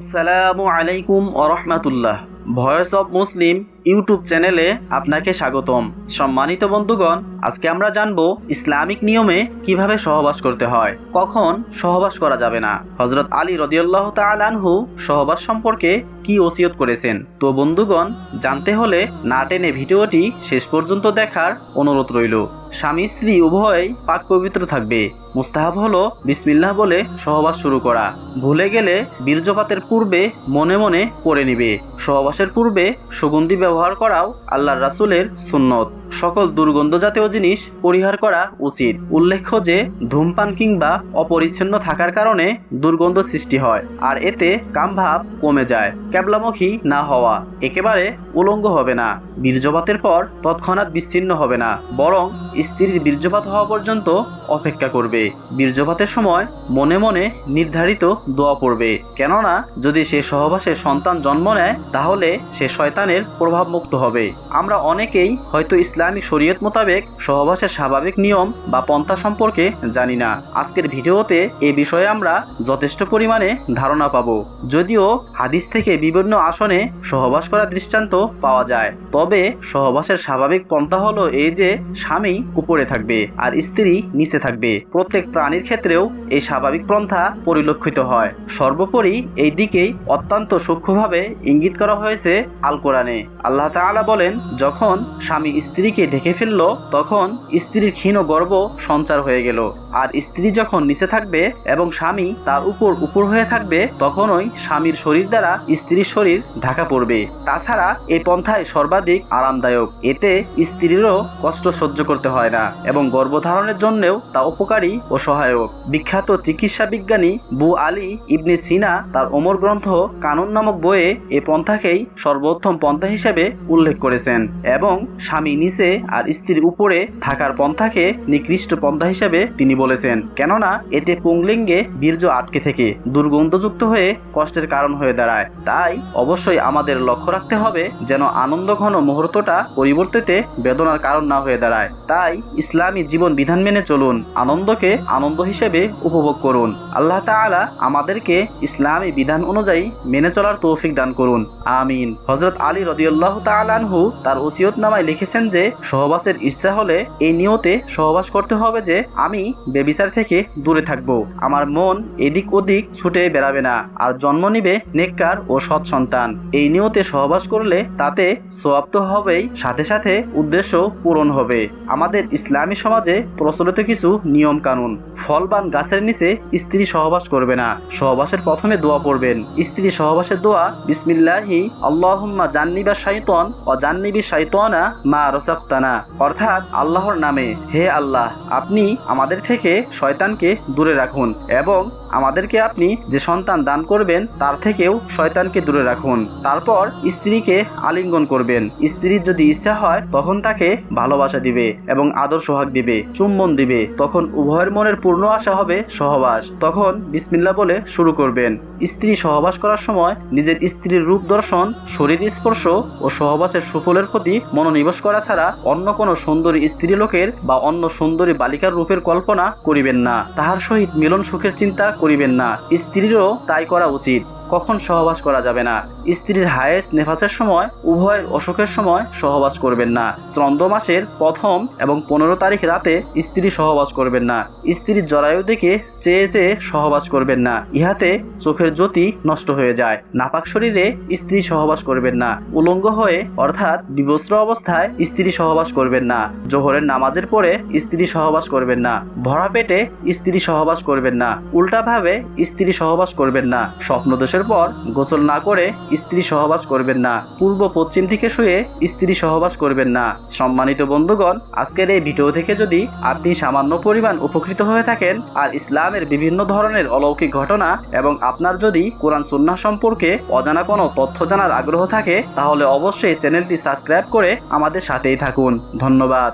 আসসালামু আলাইকুম আরহামাতুল্লাহ ভয়েস অব মুসলিম ইউটিউব চ্যানেলে আপনাকে স্বাগতম। সম্মানিত বন্ধুগণ, আজকে আমরা জানব ইসলামিক নিয়মে কীভাবে সহবাস করতে হয়, কখন সহবাস করা যাবে না। হজরত আলী রদিয়াল্লাহ তালানহু সহবাস সম্পর্কে কি ওসিয়ত করেছেন? তো বন্ধুগণ, জানতে হলে না টেনে ভিডিওটি শেষ পর্যন্ত দেখার অনুরোধ রইল। স্বামী স্ত্রী উভয়ই পাক পবিত্র থাকবে। মুস্তাহাব হলো বিসমিল্লাহ বলে সহবাস শুরু করা। ভুলে গেলে বীর্যপাতের পূর্বে মনে মনে করে নিবে। সহবাসের পূর্বে সুগন্ধি ব্যবহার করাও আল্লাহর রাসুলের সুন্নত। সকল দুর্গন্ধ জাতীয় জিনিস পরিহার করা উচিত। উল্লেখ্য যে, ধূমপান কিংবা অপরিচ্ছন্ন থাকার কারণে দুর্গন্ধ সৃষ্টি হয়, আর এতে কামভাব কমে যায়, ক্যাবলামুখী না হওয়া। একেবারে উলঙ্গ হবে না, বীর্যপাতের পর তৎক্ষণাৎ বিচ্ছিন্ন হবে না, বরং স্ত্রীর বীর্যপাত হওয়া পর্যন্ত অপেক্ষা করবে। বীর্যপাতের সময় মনে মনে নির্ধারিত দোয়া পড়বে, কেননা যদি সে সহবাসে সন্তান জন্ম নেয়, তাহলে সে শয়তানের প্রভাবমুক্ত হবে। আমরা অনেকেই হয়তো ইসলামিক শরীয়ত মোতাবেক সহবাসের স্বাভাবিক নিয়ম বা পন্থা সম্পর্কে জানি না। আজকের ভিডিওতে এ বিষয়ে আমরা যথেষ্ট পরিমাণে ধারণা পাব। যদিও হাদিস থেকে বিভিন্ন আসনে সহবাস করার দৃষ্টান্ত পাওয়া যায়। তবে সহবাসের স্বাভাবিক পন্থা হলো এই যে স্বামী উপরে থাকবে আর স্ত্রী নিচে থাকবে। প্রত্যেক প্রাণীর ক্ষেত্রেও এই স্বাভাবিক পন্থা পরিলক্ষিত হয়। সর্বোপরি এই দিকেই অত্যন্ত সূক্ষ্মভাবে ইঙ্গিত করা হয়েছে আল কোরআনে। আল্লাহ তাআলা বলেন, যখন স্বামী স্ত্রীকে ঢেকে ফেলল, তখন স্ত্রীর ক্ষীণ গর্ভ সঞ্চার হয়ে গেল। আর স্ত্রী যখন নিচে থাকবে এবং স্বামী তার উপর উপর হয়ে থাকবে, তখনই স্বামীর শরীর দ্বারা স্ত্রীর শরীর ঢাকা পড়বে। তাছাড়া এই পন্থায় সর্বাধিক আরামদায়ক। এতে স্ত্রীরও কষ্ট সহ্য করতে হয় না এবং গর্ভধারণের জন্যেও তা উপকারী ও সহায়ক। বিখ্যাত চিকিৎসা বিজ্ঞানী বু আলী ইবনে সিনা তার অমর গ্রন্থ কানুন নামক বইয়ে এ পন্থাকেই সর্বোত্তম পন্থা হিসেবে উল্লেখ করেছেন এবং স্বামী নিচে আর স্ত্রীর উপরে থাকার পন্থাকে নিকৃষ্ট পন্থা হিসেবে তিনি বলেছেন। কেননা, এতে পুংলিঙ্গে বীর্য আটকে থেকে দুর্গন্ধযুক্ত হয়ে কষ্টের কারণ হয়ে দাঁড়ায়। তাই অবশ্যই আমাদের লক্ষ্য রাখতে হবে যেন আনন্দ ঘন মুহূর্তটা পরিবর্তিতে বেদনার কারণ না হয়ে দাঁড়ায়। তাই ইসলামী জীবন বিধান মেনে চলুন, আনন্দকে আনন্দ হিসেবে উপভোগ করুন। আল্লাহ তাআলা আমাদেরকে ইসলামী বিধান অনুযায়ী মেনে চলার তৌফিক দান করুন। আমিন। হজরত আলী রদিউল্লাহ তালানহু তার ওসিয়ত নামায় লিখেছেন যে সহবাসের ইচ্ছা হলে এই নিয়তে সহবাস করতে হবে যে আমি বেবিচার থেকে দূরে থাকব। আমার মন এদিক ওদিক ছুটে বেড়াবে না। আর জন্ম নিবে নেককার ও সৎ সন্তান। এই নিয়তে সহবাস করলে তাতে সোয়াব হবেই, সাথে সাথে উদ্দেশ্য পূরণ হবে। আমাদের ইসলামী সমাজে প্রচলিত কিছু নিয়ম কানুন ফলবান গাছের নিচে স্ত্রী সহবাস করবে না। সহবাসের প্রথমে দোয়া পড়বেন। স্ত্রী সহবাসের দোয়া, বিসমিল্লাহি, আল্লাহুম্মা জান্নিবা শাইতন ও জান্নিবি শাইতনা মা রসাক্তানা অর্থাৎ আল্লাহর নামে, হে আল্লাহ, আপনি আমাদের থেকে শয়তানকে দূরে রাখুন এবং আমাদেরকে আপনি যে সন্তান দান করবেন, তার থেকেও শয়তানকে দূরে রাখুন। তারপর স্ত্রীকে আলিঙ্গন করবেন। স্ত্রীর যদি ইচ্ছা হয়, তখন তাকে ভালোবাসা দিবে এবং আদর সোহাগ দিবে, চুম্বন দিবে। তখন উভয়ের মনের পূর্ণ আশা হবে সহবাস। তখন বিসমিল্লা বলে শুরু করবেন। স্ত্রী সহবাস করার সময় নিজের স্ত্রীর রূপ দর্শন, শরীর স্পর্শ ও সহবাসের সুফলের প্রতি মনোনিবেশ করা ছাড়া অন্য কোনো সুন্দরী স্ত্রী লোকের বা অন্য সুন্দরী বালিকার রূপের কল্পনা করিবেন না। তাহার সহিত মিলন সুখের চিন্তা করিবেন না। স্ত্রীরও তাই করা উচিত। কখন সহবাস করা যাবে না? স্ত্রীর হায়েস নেফাসের সময়, উভয়ের অসুখের সময় সহবাস করবেন না। শ্রন্দ মাসের প্রথম এবং পনেরো তারিখ রাতে স্ত্রী সহবাস করবেন না। স্ত্রীর জরায়ু দিকে চেয়ে চেয়ে সহবাস করবেন না। ইহাতে চোখের জ্যোতি নষ্ট হয়ে যায়। নাপাক শরীরে স্ত্রী সহবাস করবেন না। উলঙ্গ হয়ে, অর্থাৎ বিবস্ত্র অবস্থায় স্ত্রী সহবাস করবেন না। জোহরের নামাজের পরে স্ত্রী সহবাস করবেন না। ভরা পেটে স্ত্রী সহবাস করবেন না। উল্টাভাবে স্ত্রী সহবাস করবেন না। স্বপ্নদোষের পর গোসল না করে স্ত্রী সহবাস করবেন না। পূর্ব পশ্চিম দিকে শুয়ে স্ত্রী সহবাস করবেন না। সম্মানিত বন্ধুগণ, আজকের এই ভিডিও থেকে যদি আপনি সামান্য পরিমাণ উপকৃত হয়ে থাকেন আর ইসলামের বিভিন্ন ধরনের অলৌকিক ঘটনা এবং আপনার যদি কোরআন সুন্নাহ সম্পর্কে অজানা কোনো তথ্য জানার আগ্রহ থাকে, তাহলে অবশ্যই চ্যানেলটি সাবস্ক্রাইব করে আমাদের সাথেই থাকুন। ধন্যবাদ।